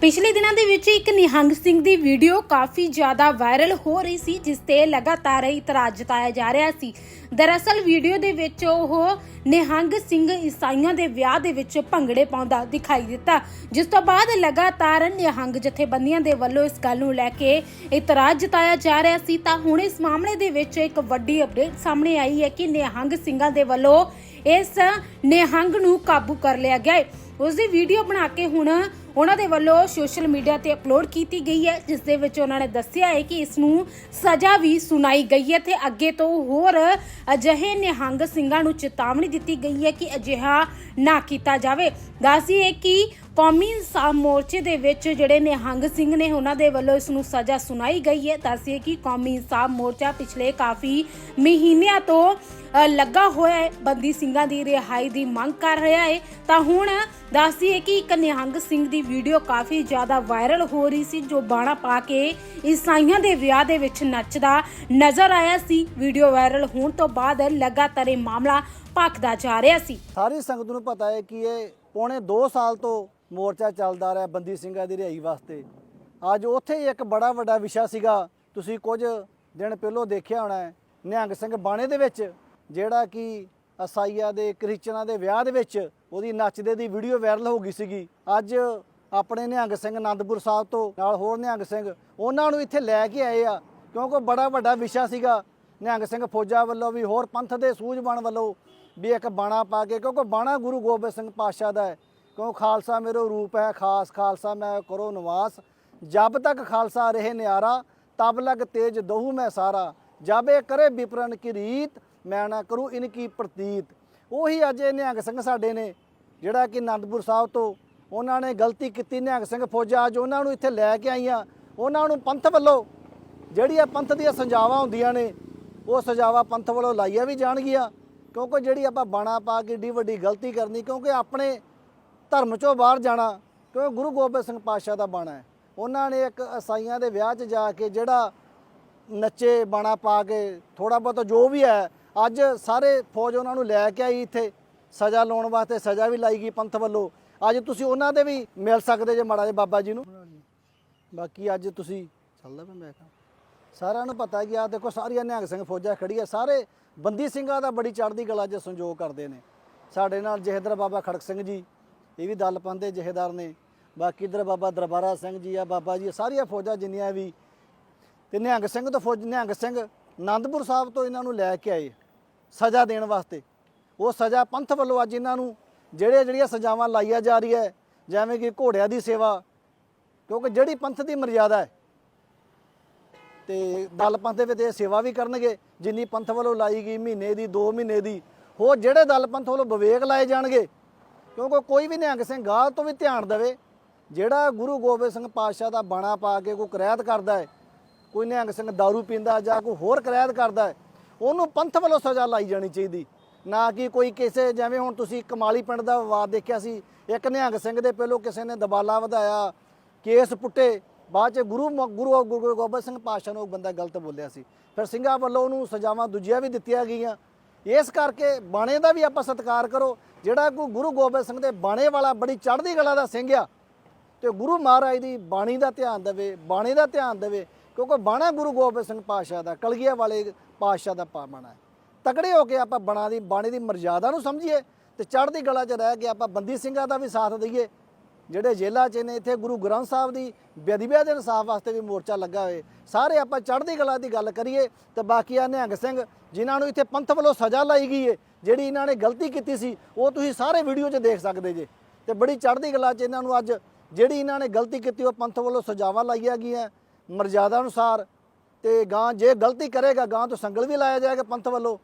ਪਿਛਲੇ ਦਿਨਾਂ ਦੇ ਵਿੱਚ ਇੱਕ ਨਿਹੰਗ ਸਿੰਘ ਦੀ ਵੀਡੀਓ ਕਾਫੀ ਜ਼ਿਆਦਾ ਵਾਇਰਲ ਹੋ ਰਹੀ ਸੀ, ਜਿਸ ਤੇ ਲਗਾਤਾਰ ਇਤਰਾਜ਼ ਜਤਾਇਆ ਜਾ ਰਿਹਾ ਸੀ। ਦਰਅਸਲ ਵੀਡੀਓ ਦੇ ਵਿੱਚ ਉਹ ਨਿਹੰਗ ਸਿੰਘ ਈਸਾਈਆਂ ਦੇ ਵਿਆਹ ਦੇ ਵਿੱਚ ਭੰਗੜੇ ਪਾਉਂਦਾ ਦਿਖਾਈ ਦਿੱਤਾ। ਜਿਸ ਤੋਂ ਬਾਅਦ ਲਗਾਤਾਰ ਨਿਹੰਗ ਜਥੇਬੰਦੀਆਂ ਦੇ ਵੱਲੋਂ ਇਸ ਗੱਲ ਨੂੰ ਲੈ ਕੇ ਇਤਰਾਜ਼ ਜਤਾਇਆ ਜਾ ਰਿਹਾ ਸੀ, ਤਾਂ ਹੁਣ ਇਸ ਮਾਮਲੇ ਦੇ ਵਿੱਚ ਇੱਕ ਵੱਡੀ ਅਪਡੇਟ ਸਾਹਮਣੇ ਆਈ ਹੈ ਕਿ ਨਿਹੰਗ ਸਿੰਘਾਂ ਦੇ ਵੱਲੋਂ ਇਸ ਨਿਹੰਗ ਨੂੰ ਕਾਬੂ ਕਰ ਲਿਆ ਗਿਆ ਹੈ। ਉਸ ਦੀ ਵੀਡੀਓ ਬਣਾ ਕੇ ਹੁਣ ਉਹਨਾਂ ਦੇ ਵੱਲੋਂ ਸੋਸ਼ਲ ਮੀਡੀਆ ਤੇ ਅਪਲੋਡ ਕੀਤੀ ਗਈ ਹੈ, ਜਿਸ ਦੇ ਵਿੱਚ ਉਹਨਾਂ ਨੇ ਦੱਸਿਆ ਹੈ ਕਿ ਇਸ ਨੂੰ ਸਜ਼ਾ ਵੀ ਸੁਣਾਈ ਗਈ ਹੈ ਤੇ ਅੱਗੇ ਤੋਂ ਹੋਰ ਅਜਿਹੇ ਨਿਹੰਗ ਸਿੰਘਾਂ ਨੂੰ ਚੇਤਾਵਨੀ ਦਿੱਤੀ ਗਈ ਹੈ ਕਿ ਅਜਿਹਾ ਨਾ ਕੀਤਾ ਜਾਵੇ। ਦੱਸਦੀ ਹੈ ਕਿ ਕੌਮੀ ਇਨਸਾਫ ਮੋਰਚੇ ਦੇ ਵਿੱਚ ਜਿਹੜੇ ਨਿਹੰਗ ਸਿੰਘ ਨੇ ਉਹਨਾਂ ਦੇ ਵੱਲੋਂ ਇਸ ਨੂੰ ਸਜ਼ਾ ਸੁਣਾਈ ਗਈ ਹੈ। ਦੱਸੀਏ ਕਿ ਕੌਮੀ ਇਨਸਾਫ ਮੋਰਚਾ ਪਿਛਲੇ ਕਾਫੀ ਮਹੀਨਿਆਂ ਤੋਂ ਅ, ਲੱਗਾ ਹੋਇਆ ਹੈ। ਬੰਦੀ ਸਿੰਘਾਂ ਦੀ ਰਿਹਾਈ ਦੀ ਮੰਗ ਕਰ ਰਿਹਾ ਹੈ। ਤਾਂ ਹੁਣ ਦੱਸਦੀਏ ਕਿ ਇੱਕ ਨਿਹੰਗ ਸਿੰਘ ਦੀ ਵੀਡੀਓ ਕਾਫੀ ਜ਼ਿਆਦਾ ਵਾਇਰਲ ਹੋ ਰਹੀ ਸੀ ਜੋ ਬਾਣਾ ਪਾ ਕੇ ਈਸਾਈਆਂ ਦੇ ਵਿਆਹ ਦੇ ਵਿੱਚ ਨੱਚਦਾ ਨਜ਼ਰ ਆਇਆ ਸੀ। ਵੀਡੀਓ ਵਾਇਰਲ ਹੋਣ ਤੋਂ ਬਾਅਦ ਲਗਾਤਾਰ ਇਹ ਮਾਮਲਾ ਭਖਦਾ ਜਾ ਰਿਹਾ ਸੀ। ਸਾਰੀ ਸੰਗਤ ਨੂੰ ਪਤਾ ਹੈ ਕਿ ਇਹ ਪੌਣੇ 2 ਸਾਲ ਤੋਂ ਮੋਰਚਾ ਚੱਲਦਾ ਰਿਹਾ ਬੰਦੀ ਸਿੰਘਾਂ ਦੀ ਰਿਹਾਈ ਵਾਸਤੇ। ਅੱਜ ਉੱਥੇ ਹੀ ਇੱਕ ਬੜਾ ਵੱਡਾ ਵਿਸ਼ਾ ਸੀਗਾ। ਤੁਸੀਂ ਕੁਝ ਦਿਨ ਪਹਿਲਾਂ ਦੇਖਿਆ ਹੋਣਾ ਨਿਹੰਗ ਸਿੰਘ ਬਾਣੇ ਦੇ ਵਿੱਚ, ਜਿਹੜਾ ਕਿ ਅਸਾਈਆ ਦੇ, ਕ੍ਰਿਸਚਨਾਂ ਦੇ ਵਿਆਹ ਦੇ ਵਿੱਚ ਉਹਦੀ ਨੱਚਦੇ ਦੀ ਵੀਡੀਓ ਵਾਇਰਲ ਹੋ ਗਈ ਸੀਗੀ। ਅੱਜ ਆਪਣੇ ਨਿਹੰਗ ਸਿੰਘ ਆਨੰਦਪੁਰ ਸਾਹਿਬ ਤੋਂ ਨਾਲ ਹੋਰ ਨਿਹੰਗ ਸਿੰਘ, ਉਹਨਾਂ ਨੂੰ ਇੱਥੇ ਲੈ ਕੇ ਆਏ ਆ। ਕਿਉਂਕਿ ਬੜਾ ਵੱਡਾ ਵਿਸ਼ਾ ਸੀਗਾ। ਨਿਹੰਗ ਸਿੰਘ ਫੌਜਾ ਵੱਲੋਂ ਵੀ, ਹੋਰ ਪੰਥ ਦੇ ਸੂਝਵਾਨ ਵੱਲੋਂ ਵੀ ਇੱਕ ਬਾਣਾ ਪਾ ਕੇ, ਕਿਉਂਕਿ ਬਾਣਾ ਗੁਰੂ ਗੋਬਿੰਦ ਸਿੰਘ ਪਾਤਸ਼ਾਹ ਦਾ ਹੈ। ਕਿਉਂ ਖਾਲਸਾ ਮੇਰੋ ਰੂਪ ਹੈ ਖਾਸ ਖਾਲਸਾ ਮੈਂ ਕਰੋ ਨਿਵਾਸ। ਜਬ ਤੱਕ ਖਾਲਸਾ ਰਹੇ ਨਿਆਰਾ, ਤਬ ਲਗ ਤੇਜ ਦਹੂ ਮੈਂ ਸਾਰਾ। ਜਬ ਇਹ ਕਰੇ ਵਿਪਰਨ ਕੀ ਰੀਤ, ਮੈਂ ਨਾ ਕਰੂ ਇਨਕੀ ਪ੍ਰਤੀਤ। ਉਹੀ ਅੱਜ ਇਹ ਨਿਹੰਗ ਸਿੰਘ ਸਾਡੇ ਨੇ, ਜਿਹੜਾ ਕਿ ਆਨੰਦਪੁਰ ਸਾਹਿਬ ਤੋਂ ਉਹਨਾਂ ਨੇ ਗਲਤੀ ਕੀਤੀ, ਨਿਹੰਗ ਸਿੰਘ ਫੌਜਾਂ ਅੱਜ ਉਹਨਾਂ ਨੂੰ ਇੱਥੇ ਲੈ ਕੇ ਆਈਆਂ। ਉਹਨਾਂ ਨੂੰ ਪੰਥ ਵੱਲੋਂ ਜਿਹੜੀਆਂ ਪੰਥ ਦੀਆਂ ਸਜ਼ਾਵਾਂ ਹੁੰਦੀਆਂ ਨੇ, ਉਹ ਸਜ਼ਾਵਾਂ ਪੰਥ ਵੱਲੋਂ ਲਾਈਆਂ ਵੀ ਜਾਣਗੀਆਂ। ਕਿਉਂਕਿ ਜਿਹੜੀ ਆਪਾਂ ਬਾਣਾ ਪਾ ਕੇ ਏਡੀ ਵੱਡੀ ਗਲਤੀ ਕਰਨੀ, ਕਿਉਂਕਿ ਆਪਣੇ ਧਰਮ ਚੋਂ ਬਾਹਰ ਜਾਣਾ ਕਿਉਂਕਿ ਗੁਰੂ ਗੋਬਿੰਦ ਸਿੰਘ ਪਾਤਸ਼ਾਹ ਦਾ ਬਾਣਾ ਹੈ। ਉਹਨਾਂ ਨੇ ਇੱਕ ਈਸਾਈਆਂ ਦੇ ਵਿਆਹ 'ਚ ਜਾ ਕੇ ਜਿਹੜਾ ਨੱਚੇ ਬਾਣਾ ਪਾ ਕੇ ਥੋੜਾ ਬਹੁਤ ਜੋ ਵੀ ਹੈ ਅੱਜ ਸਾਰੇ ਫੌਜ ਉਹਨਾਂ ਨੂੰ ਲੈ ਕੇ ਆਈ ਇੱਥੇ। ਸਜ਼ਾ ਲਾਉਣ ਵਾਸਤੇ ਸਜ਼ਾ ਵੀ ਲਾਈ ਗਈ ਪੰਥ ਵੱਲੋਂ। ਅੱਜ ਤੁਸੀਂ ਉਹਨਾਂ ਦੇ ਵੀ ਮਿਲ ਸਕਦੇ ਜੇ ਮਾੜਾ ਜੇ ਬਾਬਾ ਜੀ ਨੂੰ। ਬਾਕੀ ਅੱਜ ਤੁਸੀਂ ਚੱਲਦਾ ਪਿਆ ਮੈਂ ਸਾਰਿਆਂ ਨੂੰ ਪਤਾ ਕਿ ਆ ਦੇਖੋ ਸਾਰੀਆਂ ਨਿਹੰਗ ਸਿੰਘ ਫੌਜਾਂ ਖੜੀਆਂ ਸਾਰੇ ਬੰਦੀ ਸਿੰਘਾਂ ਦਾ ਬੜੀ ਚੜ੍ਹਦੀ ਕਲਾ 'ਚ ਸੰਯੋਗ ਕਰਦੇ ਨੇ। ਸਾਡੇ ਨਾਲ ਜਹੇਦਰ ਬਾਬਾ ਖੜਕ ਸਿੰਘ ਜੀ ਇਹ ਵੀ ਦਲ ਪੰਥ ਦੇ ਜਹੇਦਾਰ ਨੇ। ਬਾਕੀ ਇਧਰ ਬਾਬਾ ਦਰਬਾਰਾ ਸਿੰਘ ਜੀ ਆ, ਬਾਬਾ ਜੀ, ਸਾਰੀਆਂ ਫੌਜਾਂ ਜਿੰਨੀਆਂ ਵੀ, ਤੇ ਨਿਹੰਗ ਸਿੰਘ ਤੋਂ ਫੌਜ, ਨਿਹੰਗ ਸਿੰਘ ਆਨੰਦਪੁਰ ਸਾਹਿਬ ਤੋਂ ਇਹਨਾਂ ਨੂੰ ਲੈ ਕੇ ਆਏ ਸਜ਼ਾ ਦੇਣ ਵਾਸਤੇ। ਉਹ ਸਜ਼ਾ ਪੰਥ ਵੱਲੋਂ ਅੱਜ ਇਹਨਾਂ ਨੂੰ ਜਿਹੜੇ ਜਿਹੜੀਆਂ ਸਜ਼ਾਵਾਂ ਲਾਈਆਂ ਜਾ ਰਹੀ ਹੈ ਜਿਵੇਂ ਕਿ ਘੋੜਿਆਂ ਦੀ ਸੇਵਾ, ਕਿਉਂਕਿ ਜਿਹੜੀ ਪੰਥ ਦੀ ਮਰਜ਼ਾਦਾ ਹੈ, ਤੇ ਦਲ ਪੰਥ ਦੇ ਵਿੱਚ ਇਹ ਸੇਵਾ ਵੀ ਕਰਨਗੇ, ਜਿੰਨੀ ਪੰਥ ਵੱਲੋਂ ਲਾਈ ਗਈ ਮਹੀਨੇ ਦੀ 2 ਮਹੀਨੇ ਦੀ, ਹੋਰ ਜਿਹੜੇ ਦਲ ਪੰਥ ਵੱਲੋਂ ਵਿਵੇਕ ਲਾਏ ਜਾਣਗੇ ਕਿਉਂਕਿ ਕੋਈ ਵੀ ਨਿਹੰਗ ਸਿੰਘ ਗਾਹ ਤੋਂ ਵੀ ਧਿਆਨ ਦੇਵੇ। ਜਿਹੜਾ ਗੁਰੂ ਗੋਬਿੰਦ ਸਿੰਘ ਪਾਤਸ਼ਾਹ ਦਾ ਬਾਣਾ ਪਾ ਕੇ ਕੋਈ ਕਰਾਇਤ ਕਰਦਾ ਹੈ, ਕੋਈ ਨਿਹੰਗ ਸਿੰਘ दारू ਪੀਂਦਾ ਜਾਂ ਕੋਈ ਹੋਰ ਕਰਾਇਤ ਕਰਦਾ ਹੈ, ਉਹਨੂੰ ਪੰਥ ਵੱਲੋਂ ਸਜ਼ਾ ਲਾਈ ਜਾਣੀ ਚਾਹੀਦੀ। ਨਾ ਕਿ ਕੋਈ ਕਿਸੇ, ਜਿਵੇਂ ਹੁਣ ਤੁਸੀਂ ਕਮਾਲੀ ਪਿੰਡ ਦਾ ਵਿਵਾਦ ਦੇਖਿਆ ਸੀ, ਇੱਕ ਨਿਹੰਗ ਸਿੰਘ ਦੇ ਪਹਿਲੋਂ ਕਿਸੇ ਨੇ ਦਬਾਲਾ ਵਧਾਇਆ, ਕੇਸ ਪੁੱਟੇ, ਬਾਅਦ ਚ ਗੁਰੂ ਮ- ਗੁਰੂ ਗੁਰੂ ਗੋਬਿੰਦ ਸਿੰਘ ਪਾਤਸ਼ਾਹ ਨੂੰ ਉਹ ਬੰਦਾ ਗਲਤ ਬੋਲਿਆ ਸੀ। ਫਿਰ ਸਿੰਘਾਂ ਵੱਲੋਂ ਉਹਨੂੰ ਸਜ਼ਾਵਾਂ ਦੂਜੀਆਂ ਵੀ ਦਿੱਤੀਆਂ ਗਈਆਂ। ਇਸ ਕਰਕੇ ਬਾਣੇ ਦਾ ਵੀ ਆਪਾਂ ਸਤਿਕਾਰ ਕਰੋ। ਜਿਹੜਾ ਕੋਈ ਗੁਰੂ ਗੋਬਿੰਦ ਸਿੰਘ ਦੇ ਬਾਣੇ ਵਾਲਾ ਬੜੀ ਚੜ੍ਹਦੀ ਕਲਾ ਦਾ ਸਿੰਘ ਆ, ਤੇ ਗੁਰੂ ਮਹਾਰਾਜ ਦੀ ਬਾਣੀ ਦਾ ਧਿਆਨ ਦੇਵੇ, ਬਾਣੇ ਦਾ ਧਿਆਨ ਦੇਵੇ, ਕਿਉਂਕਿ ਬਾਣਾ ਗੁਰੂ ਗੋਬਿੰਦ ਸਿੰਘ ਪਾਤਸ਼ਾਹ ਦਾ, ਕਲਗੀਆਂ ਵਾਲੇ ਪਾਤਸ਼ਾਹ ਦਾ ਪਾ ਬਾਣਾ ਹੈ ਤਕੜੇ ਹੋ ਕੇ ਆਪਾਂ ਬਣਾ ਦੀ, ਬਾਣੀ ਦੀ ਮਰਜ਼ਾਦਾ ਨੂੰ ਸਮਝੀਏ ਤੇ ਚੜ੍ਹਦੀ ਕਲਾ 'ਚ ਰਹਿ ਕੇ ਆਪਾਂ ਬੰਦੀ ਸਿੰਘਾਂ ਦਾ ਵੀ ਸਾਥ ਦਈਏ। ਜਿਹੜੇ ਜੇਲ੍ਹਾਂ 'ਚ ਨੇ, ਇੱਥੇ ਗੁਰੂ ਗ੍ਰੰਥ ਸਾਹਿਬ ਦੀ ਬੇਅਦਬੀਆਂ ਦੇ ਇਨਸਾਫ ਵਾਸਤੇ ਵੀ ਮੋਰਚਾ ਲੱਗਾ ਹੋਏ। ਸਾਰੇ ਆਪਾਂ ਚੜ੍ਹਦੀ ਕਲਾ ਦੀ ਗੱਲ ਕਰੀਏ ਤੇ ਬਾਕੀ ਆ ਨਿਹੰਗ ਸਿੰਘ, ਜਿਨ੍ਹਾਂ ਨੂੰ ਇੱਥੇ ਪੰਥ ਵੱਲੋਂ ਸਜ਼ਾ ਲਾਈ ਗਈ ਹੈ ਜਿਹੜੀ ਇਹਨਾਂ ਨੇ ਗਲਤੀ ਕੀਤੀ ਸੀ, ਉਹ ਤੁਸੀਂ ਸਾਰੇ ਵੀਡੀਓ 'ਚ ਦੇਖ ਸਕਦੇ ਜੇ। ਤੇ ਬੜੀ ਚੜ੍ਹਦੀ ਕਲਾ 'ਚ ਇਹਨਾਂ ਨੂੰ ਅੱਜ ਜਿਹੜੀ ਇਹਨਾਂ ਨੇ ਗਲਤੀ ਕੀਤੀ, ਉਹ ਪੰਥ ਵੱਲੋਂ ਸਜ਼ਾਵਾਂ ਲਾਈਆਂ ਗਈਆਂ ਮਰਜ਼ਾਦਾ ਅਨੁਸਾਰ। ਤੇ ਗਾਂ ਜੇ ਗਲਤੀ ਕਰੇਗਾ, ਗਾਂ ਤੋਂ ਸੰਗਲ ਵੀ ਲਾਇਆ ਜਾਏਗਾ ਪੰਥ ਵੱਲੋਂ।